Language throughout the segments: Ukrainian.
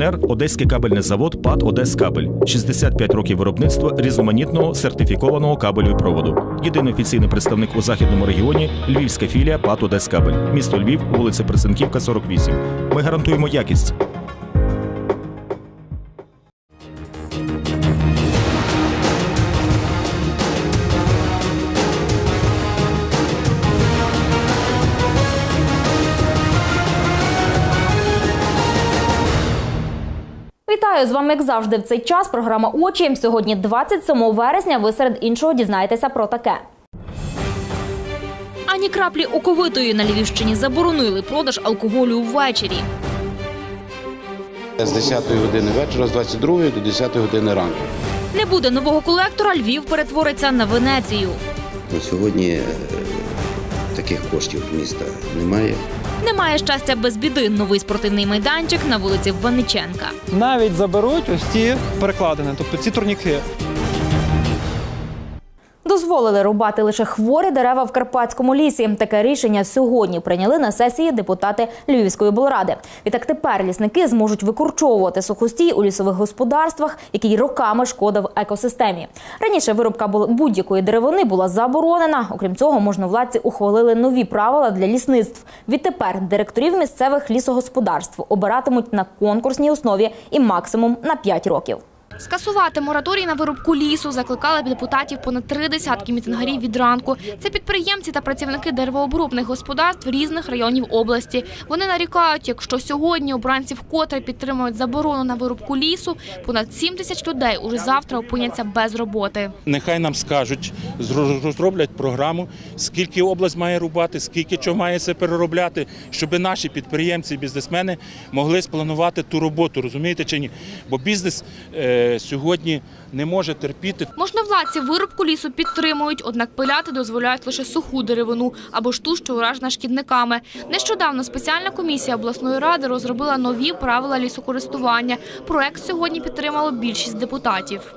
Партнер Одеський кабельний завод ПАД «Одескабель». 65 років виробництва різноманітного сертифікованого кабелю і проводу. Єдиний офіційний представник у західному регіоні Львівська філія ПАД «Одескабель». Місто Львів, вулиця Присенківка, 48. Ми гарантуємо якість. Вітаю з вами, як завжди, в цей час. Програма Очі. Сьогодні 27 вересня. Ви серед іншого дізнаєтеся про таке. Ані краплі оковитої на Львівщині заборонили продаж алкоголю ввечері. З 10 години вечора, з 22 до 10 години ранку. Не буде нового колектора. Львів перетвориться на Венецію. На сьогодні таких коштів міста немає. Немає щастя без біди. Новий спортивний майданчик на вулиці Ваниченка. навіть заберуть ось ці перекладини, тобто ці турніки. Дозволили рубати лише хворі дерева в Карпатському лісі. Таке рішення сьогодні прийняли на сесії депутати Львівської облради. Відтак тепер лісники зможуть викорчовувати сухостій у лісових господарствах, який роками шкодив екосистемі. Раніше вирубка бу- будь-якої деревини була заборонена. Окрім цього, можновладці ухвалили нові правила для лісництв. Відтепер директорів місцевих лісогосподарств обиратимуть на конкурсній основі і максимум на 5 років. Скасувати мораторій на вирубку лісу закликали депутатів понад три десятки мітингарів від ранку. Це підприємці та працівники деревообробних господарств різних районів області. Вони нарікають, якщо сьогодні обранці вкотре підтримують заборону на вирубку лісу, понад 7 тисяч людей уже завтра опиняться без роботи. Нехай нам скажуть, зро- розроблять програму, скільки область має рубати, скільки чого має це переробляти, щоб наші підприємці і бізнесмени могли спланувати ту роботу, розумієте чи ні? Бо бізнес е, сьогодні не може терпіти Можновладці вирубку лісу підтримують, однак пиляти дозволяють лише суху деревину або ж ту, що уражена шкідниками. Нещодавно спеціальна комісія обласної ради розробила нові правила лісокористування. Проект сьогодні підтримало більшість депутатів.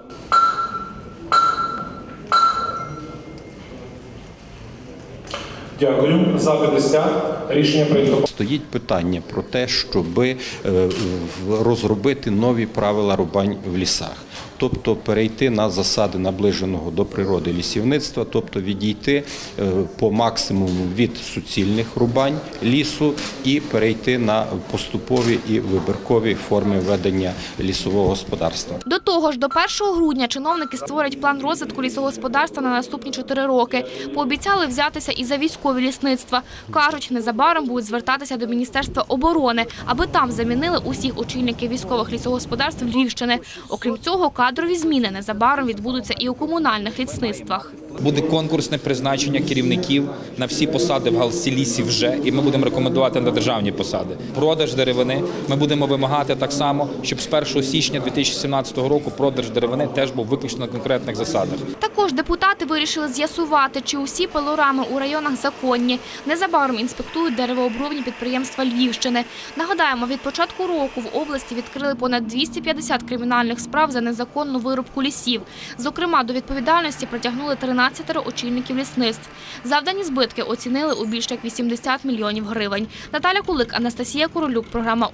Дякую. За 50. Рішення прийнято. Стоїть питання про те, щоб е, в- розробити нові правила рубань в лісах, тобто перейти на засади наближеного до природи лісівництва, тобто відійти е, по максимуму від суцільних рубань лісу і перейти на поступові і вибіркові форми ведення лісового господарства. До того ж, до 1 грудня чиновники створять план розвитку лісогосподарства на наступні 4 роки. Пообіцяли взятися і за військові лісництва. Кажуть, незабаром будуть звертатися до Міністерства оборони, аби там замінили усіх очільників військових лісогосподарств Львівщини. Окрім цього, кадрові зміни незабаром відбудуться і у комунальних лісництвах. Буде конкурсне призначення керівників на всі посади в галузі лісів вже, і ми будемо рекомендувати на державні посади. Продаж деревини ми будемо вимагати так само, щоб з 1 січня 2017 року продаж деревини теж був виключно на конкретних засадах. Також депутати вирішили з'ясувати, чи усі пилорами у районах законні. Незабаром інспектують деревообробні підприємства Львівщини. Нагадаємо, від початку року в області відкрили понад 250 кримінальних справ за незаконну вирубку лісів. Зокрема, до відповідальності притягнули 13 очільників лісництв. Завдані збитки оцінили у більш як 80 мільйонів гривень. Наталя Кулик, Анастасія Королюк, програма.